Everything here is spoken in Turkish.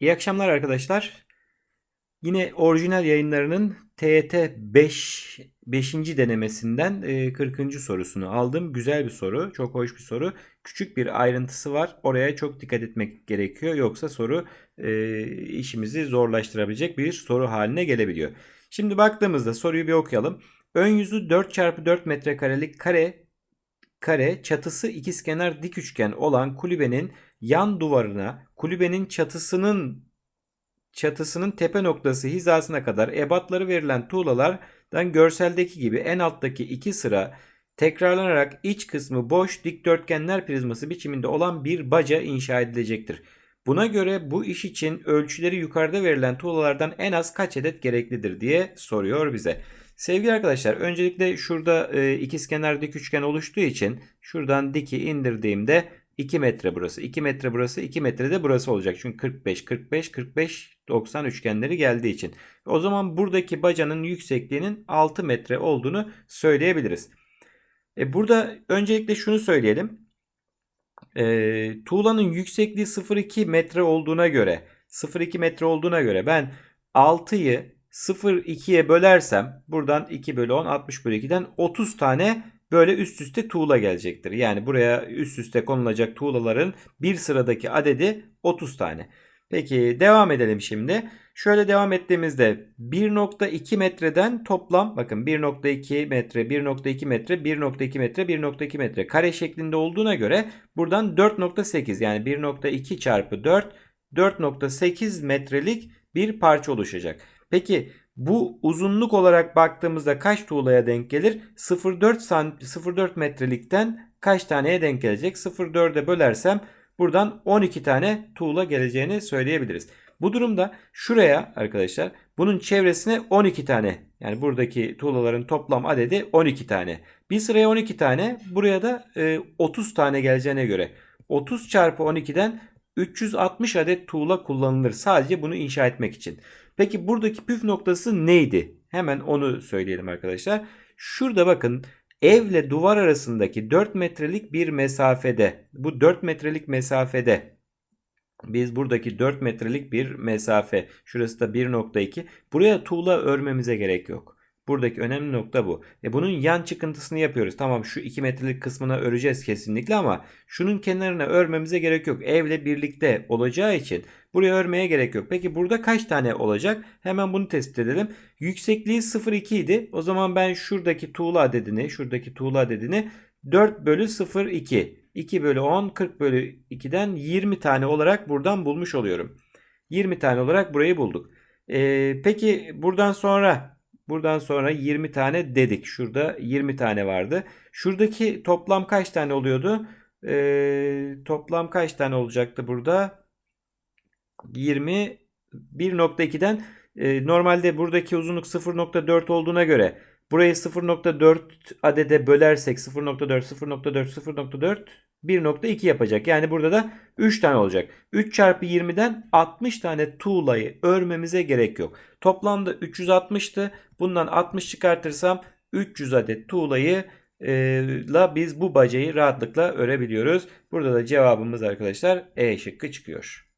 İyi akşamlar arkadaşlar. Yine orijinal yayınlarının TET 5 5. denemesinden e, 40. sorusunu aldım. Güzel bir soru, çok hoş bir soru. Küçük bir ayrıntısı var. Oraya çok dikkat etmek gerekiyor. Yoksa soru e, işimizi zorlaştırabilecek bir soru haline gelebiliyor. Şimdi baktığımızda soruyu bir okuyalım. Ön yüzü 4 çarpı 4 metrekarelik kare kare çatısı ikizkenar dik üçgen olan kulübenin yan duvarına kulübenin çatısının çatısının tepe noktası hizasına kadar ebatları verilen tuğlalardan görseldeki gibi en alttaki iki sıra tekrarlanarak iç kısmı boş dikdörtgenler prizması biçiminde olan bir baca inşa edilecektir. Buna göre bu iş için ölçüleri yukarıda verilen tuğlalardan en az kaç adet gereklidir diye soruyor bize. Sevgili arkadaşlar öncelikle şurada e, ikizkenar dik üçgen oluştuğu için şuradan diki indirdiğimde 2 metre burası 2 metre burası 2 metre de burası olacak. Çünkü 45 45 45 90 üçgenleri geldiği için. O zaman buradaki bacanın yüksekliğinin 6 metre olduğunu söyleyebiliriz. E burada öncelikle şunu söyleyelim. E, tuğlanın yüksekliği 0,2 metre olduğuna göre 0,2 metre olduğuna göre ben 6'yı 0,2'ye bölersem buradan 2 bölü 10 60 bölü 2'den 30 tane böyle üst üste tuğla gelecektir. Yani buraya üst üste konulacak tuğlaların bir sıradaki adedi 30 tane. Peki devam edelim şimdi. Şöyle devam ettiğimizde 1.2 metreden toplam bakın 1.2 metre 1.2 metre 1.2 metre 1.2 metre kare şeklinde olduğuna göre buradan 4.8 yani 1.2 çarpı 4 4.8 metrelik bir parça oluşacak. Peki bu uzunluk olarak baktığımızda kaç tuğlaya denk gelir? 0.4 0.4 metrelikten kaç taneye denk gelecek? 0.4'e bölersem buradan 12 tane tuğla geleceğini söyleyebiliriz. Bu durumda şuraya arkadaşlar bunun çevresine 12 tane yani buradaki tuğlaların toplam adedi 12 tane. Bir sıraya 12 tane buraya da 30 tane geleceğine göre 30 çarpı 12'den 360 adet tuğla kullanılır sadece bunu inşa etmek için. Peki buradaki püf noktası neydi? Hemen onu söyleyelim arkadaşlar. Şurada bakın evle duvar arasındaki 4 metrelik bir mesafede bu 4 metrelik mesafede biz buradaki 4 metrelik bir mesafe şurası da 1.2 buraya tuğla örmemize gerek yok. Buradaki önemli nokta bu. E bunun yan çıkıntısını yapıyoruz. Tamam şu 2 metrelik kısmına öreceğiz kesinlikle ama şunun kenarına örmemize gerek yok. Evle birlikte olacağı için buraya örmeye gerek yok. Peki burada kaç tane olacak? Hemen bunu tespit edelim. Yüksekliği 0,2 idi. O zaman ben şuradaki tuğla adedini, şuradaki tuğla adedini 4 bölü 0,2. 2 bölü 10, 40 bölü 2'den 20 tane olarak buradan bulmuş oluyorum. 20 tane olarak burayı bulduk. Ee, peki buradan sonra Buradan sonra 20 tane dedik. Şurada 20 tane vardı. Şuradaki toplam kaç tane oluyordu? Ee, toplam kaç tane olacaktı burada? 20 1.2'den e, normalde buradaki uzunluk 0.4 olduğuna göre burayı 0.4 adede bölersek 0.4 0.4 0.4 1.2 yapacak. Yani burada da 3 tane olacak. 3 çarpı 20'den 60 tane tuğlayı örmemize gerek yok. Toplamda 360'tı. Bundan 60 çıkartırsam 300 adet tuğlayı e, la biz bu bacayı rahatlıkla örebiliyoruz. Burada da cevabımız arkadaşlar E şıkkı çıkıyor.